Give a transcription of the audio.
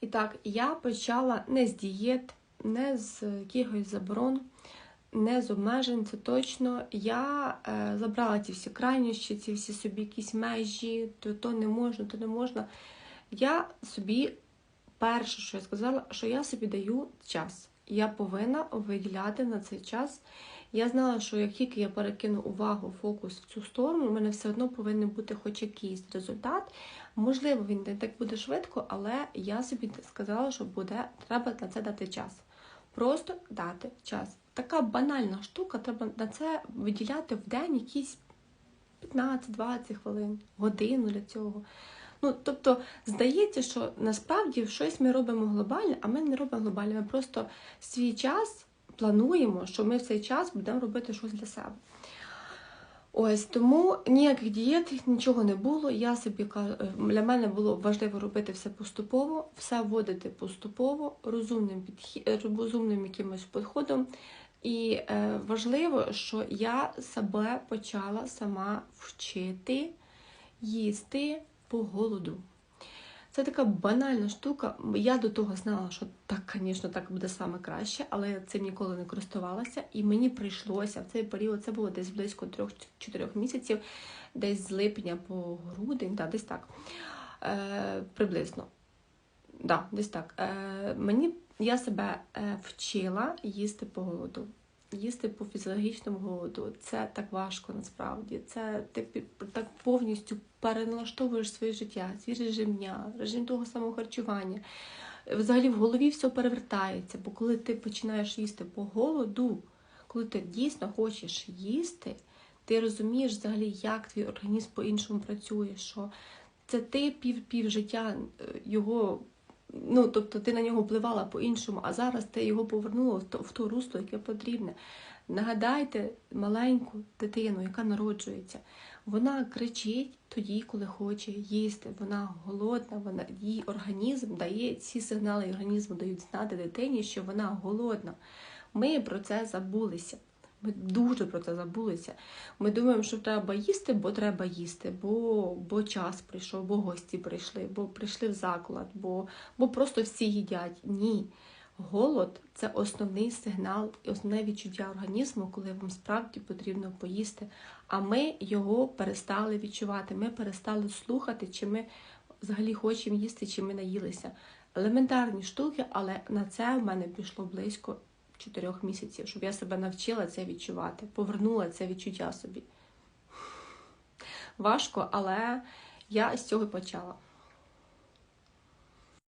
І так, я почала не з дієт, не з якихось заборон, не з обмежень, це точно. Я е, забрала ці всі крайнощі, ці всі собі якісь межі, то, то не можна, то не можна. Я собі, перше, що я сказала, що я собі даю час. Я повинна виділяти на цей час. Я знала, що як тільки я перекину увагу, фокус в цю сторону, у мене все одно повинен бути хоч якийсь результат. Можливо, він не так буде швидко, але я собі сказала, що буде, треба на це дати час. Просто дати час. Така банальна штука, треба на це виділяти в день якісь 15-20 хвилин, годину для цього. Ну, тобто, здається, що насправді щось ми робимо глобальне, а ми не робимо глобальне. Ми просто свій час плануємо, що ми в цей час будемо робити щось для себе. Ось тому ніяких дієт, нічого не було. Я собі е, для мене було важливо робити все поступово, все вводити поступово, розумним підхі... е, розумним якимось підходом. І е, важливо, що я себе почала сама вчити їсти по голоду. Це така банальна штука. Я до того знала, що так, звісно, так буде саме краще, але я цим ніколи не користувалася. І мені прийшлося в цей період, це було десь близько 3-4 місяців, десь з липня по грудень, да, десь так. Е, приблизно. Да, десь так. Е, мені, я себе е, вчила їсти по голоду. Їсти по фізіологічному голоду. Це так важко насправді. Це ти так повністю переналаштовуєш своє життя, свій режим дня, режим того самого харчування. Взагалі в голові все перевертається, бо коли ти починаєш їсти по голоду, коли ти дійсно хочеш їсти, ти розумієш взагалі, як твій організм по-іншому працює, що це ти пів, пів життя е, його. Ну, тобто ти на нього впливала по-іншому, а зараз ти його повернула в то, в то русло, яке потрібне. Нагадайте маленьку дитину, яка народжується. Вона кричить тоді, коли хоче їсти. Вона голодна, вона її організм дає ці сигнали організму дають знати дитині, що вона голодна. Ми про це забулися. Ми дуже про це забулися. Ми думаємо, що треба їсти, бо треба їсти, бо, бо час прийшов, бо гості прийшли, бо прийшли в заклад, бо, бо просто всі їдять. Ні. Голод це основний сигнал і основне відчуття організму, коли вам справді потрібно поїсти. А ми його перестали відчувати. Ми перестали слухати, чи ми взагалі хочемо їсти, чи ми наїлися. Елементарні штуки, але на це в мене пішло близько чотирьох місяців, щоб я себе навчила це відчувати, повернула це відчуття собі. Важко, але я з цього почала.